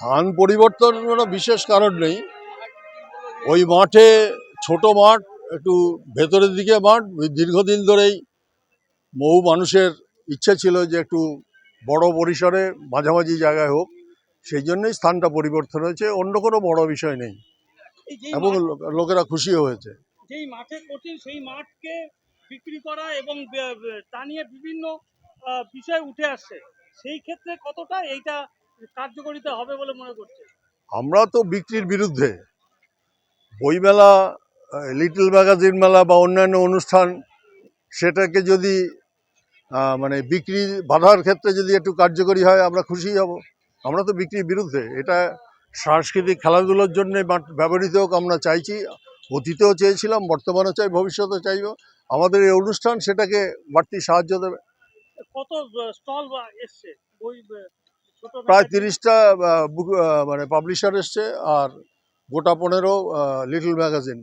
স্থান পরিবর্তন কোনো বিশেষ কারণ নেই। ওই মাঠে ছোট মাঠ একটু ভেতরের দিকে মাঠ দীর্ঘদিন ধরেই বহু মানুষের ইচ্ছে ছিল যে একটু বড় পরিসরে মাঝামাঝি জায়গায় হোক সেই জন্যই স্থানটা পরিবর্তন হয়েছে। অন্য কোনো বড় বিষয় নেই। এবং লোকেরা খুশি হয়েছে। যেই মাঠে করছেন সেই মাঠকে বিক্রি করা এবং তা নিয়ে বিভিন্ন বিষয় উঠে আসছে। সেই ক্ষেত্রে কতটা এইটা কার্যকরিতা হবে বলে মনে করছে? আমরা তো বিক্রির বিরুদ্ধে। বইমেলা লিটল ম্যাগাজিন মেলা বা অন্যান্য অনুষ্ঠান সেটাকে যদি মানে বিক্রি বাধার ক্ষেত্রে যদি একটু কার্যকরী হয় আমরা খুশি হব। আমরা তো বিক্রির বিরুদ্ধে। এটা সাংস্কৃতিক খেলাধুলোর জন্য ব্যবহৃত হোক আমরা চাইছি। অতীতেও চেয়েছিলাম বর্তমানেও চাই ভবিষ্যতে চাইব। আমাদের এই অনুষ্ঠান সেটাকে বাড়তি সাহায্য দেবে। কত স্টল এসছে? বই প্রায় তিরিশটা বুক মানে পাবলিশার এসছে আর গোটা পনেরো লিটল ম্যাগাজিন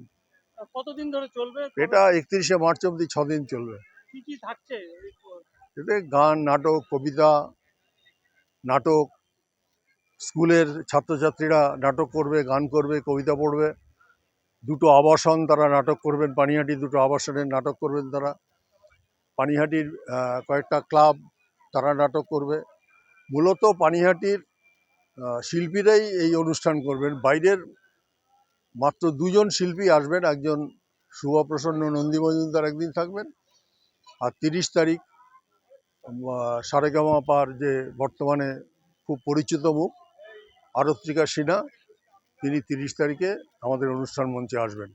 কতদিন ধরে চলবে? এটা একত্রিশে মার্চ অবধি ছদিন চলবে। কি কি থাকছে? এতে গান নাটক কবিতা নাটক স্কুলের ছাত্রছাত্রীরা নাটক করবে গান করবে কবিতা পড়বে। দুটো আবাসন তারা নাটক করবেন পানিহাটি দুটো আবাসনের নাটক করবেন তারা। পানিহাটির কয়েকটা ক্লাব তারা নাটক করবে। মূলত পানিহাটির শিল্পীরাই এই অনুষ্ঠান করবেন। বাইরের মাত্র দুজন শিল্পী আসবেন, একজন শুভপ্রসন্ন নন্দী মজুমদার একদিন থাকবেন, আর তিরিশ তারিখ সারেগামা পার যে বর্তমানে খুব পরিচিত মুখ আরত্রিকা সিনহা, তিনি তিরিশ তারিখে আমাদের অনুষ্ঠান মঞ্চে আসবেন।